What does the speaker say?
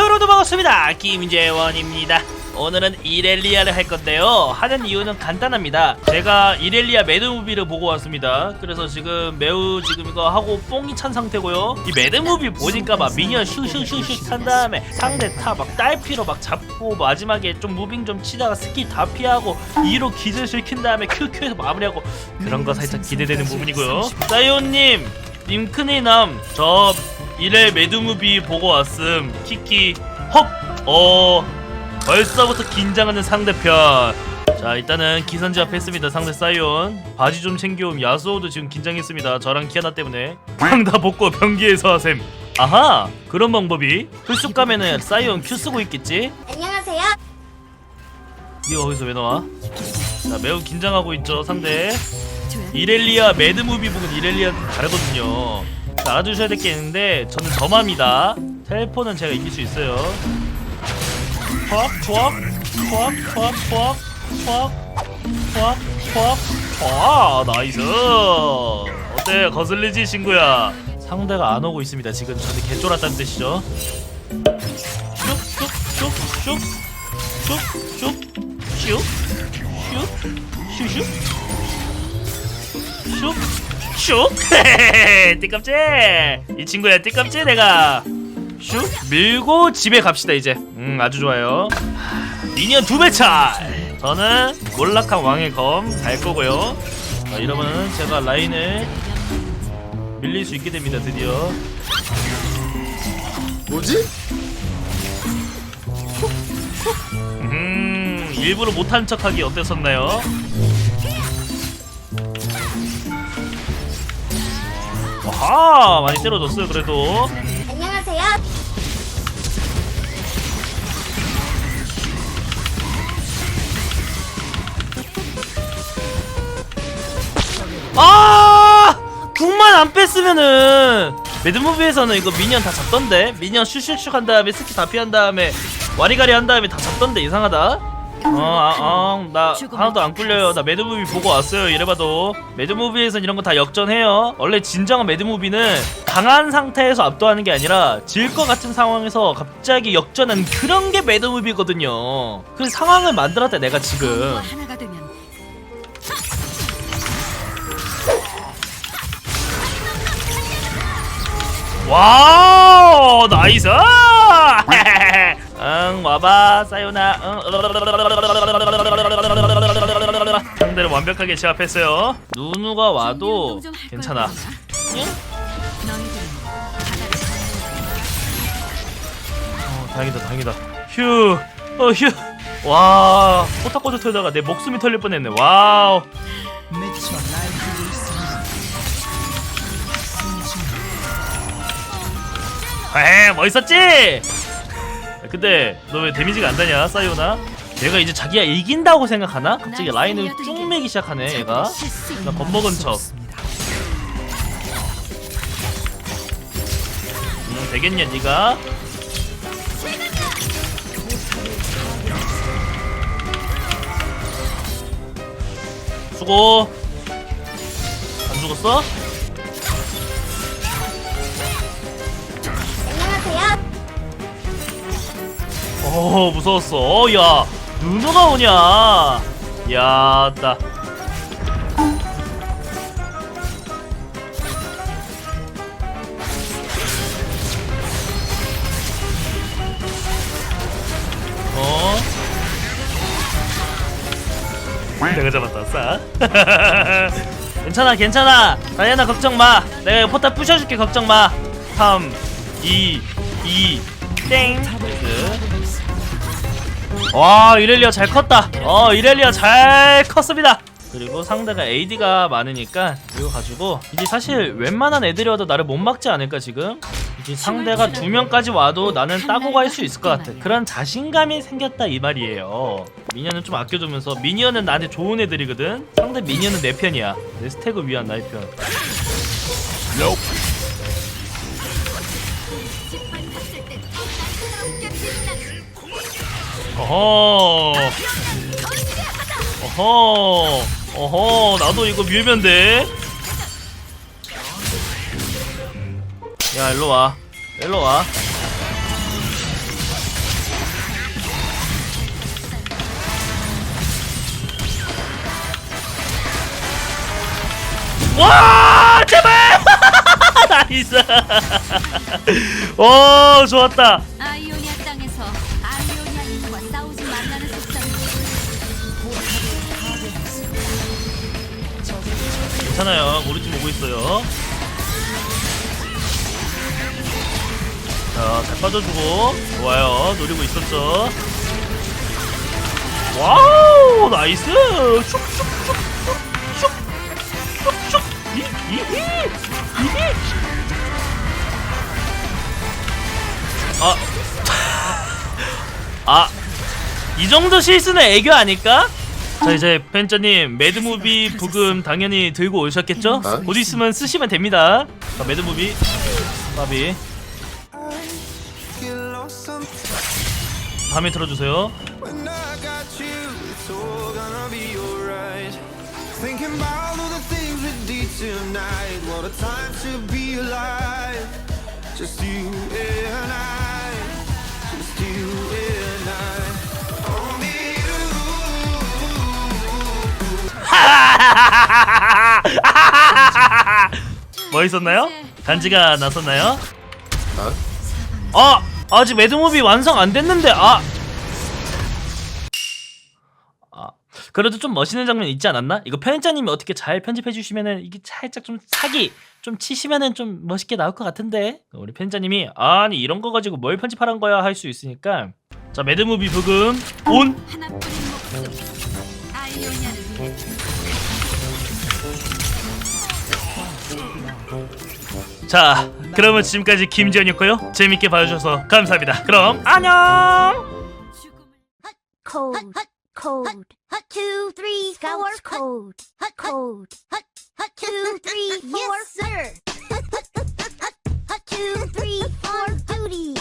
여러분 반갑습니다. 김재원입니다. 오늘은 이렐리아를 할 건데요. 하는 이유는 간단합니다. 제가 이렐리아 매드무비를 보고 왔습니다. 그래서 지금 매우 지금 이거 하고 뽕이 찬 상태고요. 이 매드무비 보니까 막 미니언 슈슈슈슈 탄 다음에 상대 타막 딸피로 막 잡고 마지막에 좀 무빙 좀 치다가 스킬 다 피하고 2로 기절 시킨 다음에 QQ에서 마무리하고 그런 거 살짝 기대되는 부분이고요. 사이오님 님크니남. 저 이래 매드무비 보고 왔음. 키키 헉어 벌써부터 긴장하는 상대편. 자 일단은 기선제 앞했습니다 상대 사이온. 바지 좀 챙겨옴. 야수호도 지금 긴장했습니다. 저랑 키아나 때문에. 방다 벗고 변기에서 하셈. 아하! 그런 방법이? 풀숲 가면은 사이온 큐 쓰고 있겠지? 안녕하세요. 이거 어디서 왜 나와? 자 매우 긴장하고 있죠 상대 이렐리아 매드무비 부분 이렐리아 다르거든요. 자, 알아두셔야 될 게 있는데 저는 저맘이다. 텔포는 제가 이길 수 있어요. 투압 투압 투압 투압 투압 투압 투압 투압 투압 나이스. 어때? 거슬리지 친구야? 상대가 안 오고 있습니다 지금. 저한테 개쫄았다는 뜻이죠. 슉슉슉슉슉슉슉슉슉슉 슉 슉 띠껍지 이 친구야 띠껍지 내가 슉 밀고 집에 갑시다 이제. 음 아주 좋아요. 미니언 두배 차이 저는 몰락한 왕의 검 갈 거고요. 자, 이러면은 제가 라인을 밀릴 수 있게 됩니다 드디어. 뭐지? 음 일부러 못한 척하기 어땠었나요? 아하 많이 때려줬어요 그래도. 안녕하세요. 아! 궁만 안 뺐으면은 매드무비에서는 이거 미니언 다 잡던데? 미니언 슈슈슉 한 다음에 스킬 다 피한 다음에 와리가리 한 다음에 다 잡던데 이상하다 어아나 하나도 안 꿀려요. 나 매드무비 보고 왔어요. 이래봐도. 매드무비에선 이런 거 다 역전해요. 원래 진정한 매드무비는 강한 상태에서 압도하는 게 아니라 질 것 같은 상황에서 갑자기 역전한 그런 게 매드무비거든요. 그 상황을 만들었다 내가 지금. 하나가 되면. 와우! 나이스 응 와봐 사요나. 응. 상대를 완벽하게 제압했어요. 누누가 와도 괜찮아. 너희들은 어, 다행이다 다행이다. 휴어휴와 포탑 꽂아 털다가 내 목숨이 털릴 뻔했네. 와우. 에 멋있었지? 근데 너 왜 데미지가 안 다냐 사이오나? 얘가 이제 자기가 이긴다고 생각하나? 갑자기 라인을 쭉 매기 시작하네 얘가 나 겁먹은 척 음, 되겠냐 니가? 수고 안 죽었어? 어 무서웠어. 어, 야 누누가 오냐? 야따 어? 내가 잡았다 싸. 괜찮아 괜찮아. 다이애나 걱정 마. 내가 포탑 부셔줄게 걱정 마. 3 2 2 땡. 와 이렐리아 잘 컸다. 어 이렐리아 잘 컸습니다. 그리고 상대가 AD가 많으니까 이거 가지고 이제 사실 웬만한 애들이 와도 나를 못 막지 않을까 지금? 이제 상대가 두 명까지 와도 나는 따고 갈 수 있을 것 같아. 그런 자신감이 생겼다 이 말이에요. 미니언은 좀 아껴주면서 미니언은 나한테 좋은 애들이거든. 상대 미니언은 내 편이야. 내 스택을 위한 나의 편. 어허. 어허. 어허. 나도 이거 밀면 돼야 일로와. 일로와. 와 제발! 나이스! 오 좋았다. 괜찮아요. 팀 오고 있어요. 자 잘 빠져주고. 좋아요. 노리고 있었죠. 와우! 나이스! 슉슉슉슉슉슉슉 이히 이히 아. 아, 이 정도 실수는 애교 아닐까? 자 이제 팬저님 매드무비 부금 당연히 들고 오셨겠죠? 어? 곧 있으면 쓰시면 됩니다. 자 매드무비 바비 다음에 들어주세요. When I got you, it's all gonna be alright. Thinking about all the things we did tonight. What a time to be alive. Just you and I. Just you and I. 멋있었나요? 간지가 났었나요? 어? 아 아직 매드무비 완성 안 됐는데 아. 아 그래도 좀 멋있는 장면 있지 않았나? 이거 편집자님이 어떻게 잘 편집해 주시면은 이게 살짝 좀 사기 좀 치시면은 좀 멋있게 나올 것 같은데 우리 편집자님이 아니 이런 거 가지고 뭘 편집하란 거야 할 수 있으니까 자 매드무비 부금 온 하나뿐인 목숨 아이오니아를 위해 자, 그러면 지금까지 김지현이었고요. 재밌게 봐주셔서 감사합니다. 그럼 안녕. Cold, cold, two, three, four, cold, cold, two, three, four, yes, sir. Two, three, four, duty.